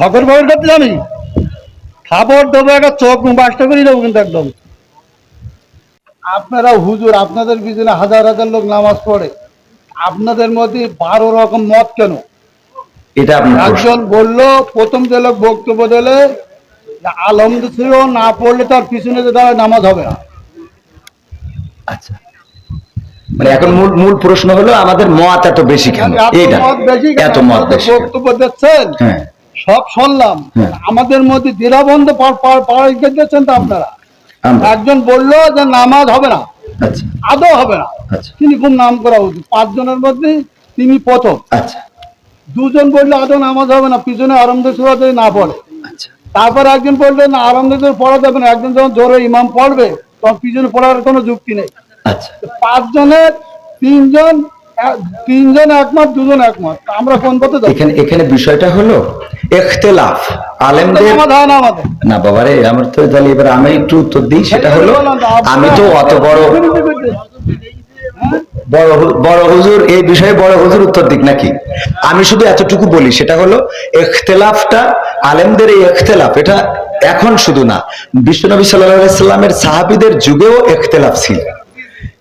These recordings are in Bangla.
ভগর ভগর করতে জানি। খাবার দেবো একটা চোখ বাসটা করে দেবো কিন্তু একদম। আপনারা হুজুর আপনাদের পিছনে হাজার হাজার লোক নামাজ পড়ে। আপনাদের মধ্যে বারো রকম মত কেন? এটা একজন বলল প্রথম যে লোক বক্তব্য দিলে ছিল না পড়লে তার পিছনে যে দাঁড়ায় নামাজ হবে না। আচ্ছা। মানে এখন মূল মূল প্রশ্ন হলো আমাদের মত এত বেশি কেন? এত এইটা। মত বেশি এত মত বেশি বক্তব্য দিচ্ছেন? হ্যাঁ। সব শুনলাম। হ্যাঁ। আমাদের মধ্যে পাড়াই দিচ্ছেন তো আপনারা? একজন বলল যে নামাজ হবে না। আচ্ছা। আদৌ হবে না। আচ্ছা। তিনি খুব নাম করা উচিত। পাঁচজনের মধ্যে তিনি প্রথম। আচ্ছা। দুজন বললে আদৌ নামাজ হবে না? পিছনে আরামদের সুরা যদি না পড়ে। তারপর একজন বলবে না আরামদের পড়া যাবে না। একজন যখন জোরে ইমাম পড়বে তখন পিছনে পড়ার কোনো যুক্তি নেই। পাঁচজনের তিনজন তিনজন একমত দুজন একমত। আমরা কোন পথে যাব? এখানে এখানে বিষয়টা হলো এখতেলাফ আলেমদের না বাবারে আমার তো তাহলে এবার আমি একটু উত্তর দিই সেটা হলো আমি তো অত বড় বড় বড় হুজুর এই বিষয়ে বড় হুজুর উত্তর দিক নাকি? আমি শুধু এতটুকু বলি সেটা হলো এখতেলাফটা আলেমদের এই এখতেলাফ এটা এখন শুধু না বিশ্বনবী সাল্লাহ সাল্লামের সাহাবিদের যুগেও এখতেলাফ ছিল।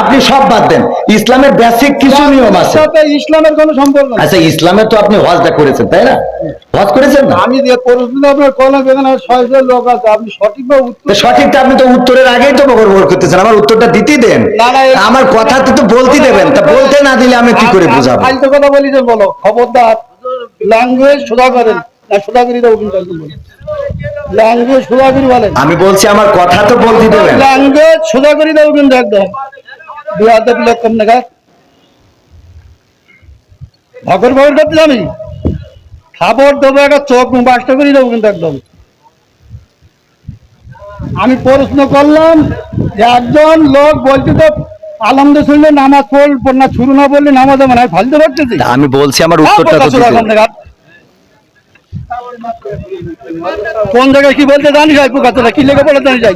আপনি সব বাদ দেন। ইসলামের বেসিক কিছু নিয়ম আছে। ইসলামের কোনো সম্পর্ক আচ্ছা ইসলামের তো আপনি হজটা করেছেন তাই না? হজ করেছেন না? আমি যে প্রশ্ন আপনার কলম এখানে ছয়শো লোক আছে আপনি সঠিকভাবে উত্তর সঠিকটা আপনি তো উত্তরের আগেই তো বকর করতেছেন আমার উত্তরটা দিতেই দেন। না, না, আমার কথা তো বলতে দেবেন তা বলতে না দিলে আমি কি করে বুঝাবো? ফালতু কথা বলি যে বলো খবরদার ল্যাঙ্গুয়েজ সোজা করেন। আমি বলছি আমার কথা তো বলতে দেবেন। ল্যাঙ্গুয়েজ সোজা করে দেবো কিন্তু একদম দুই হাতে প্লেট কম দেখা ভগর ভগর করতে জানি খাবার দেবো একটা চোখ বাসটা করে দেবো কিন্তু একদম আমি প্রশ্ন করলাম যে একজন লোক বলতে তো আলমদে শুনলে নামাজ পড় না শুরু না বললে নামাজ হবে না আমি ফালতে পারতেছি আমি বলছি আমার উত্তরটা কোন জায়গায়? কি বলতে জানি যাই কথাটা কি লেগে বলে জানি যাই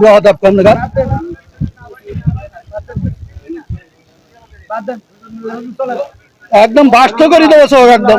বেয়াদব কোন জায়গায় একদম বাস্ত করে দেবো সব একদম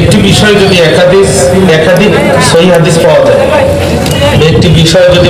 একটি বিষয় যদি একাধিক একাধিক সহি হাদিস পাওয়া যায় একটি বিষয় যদি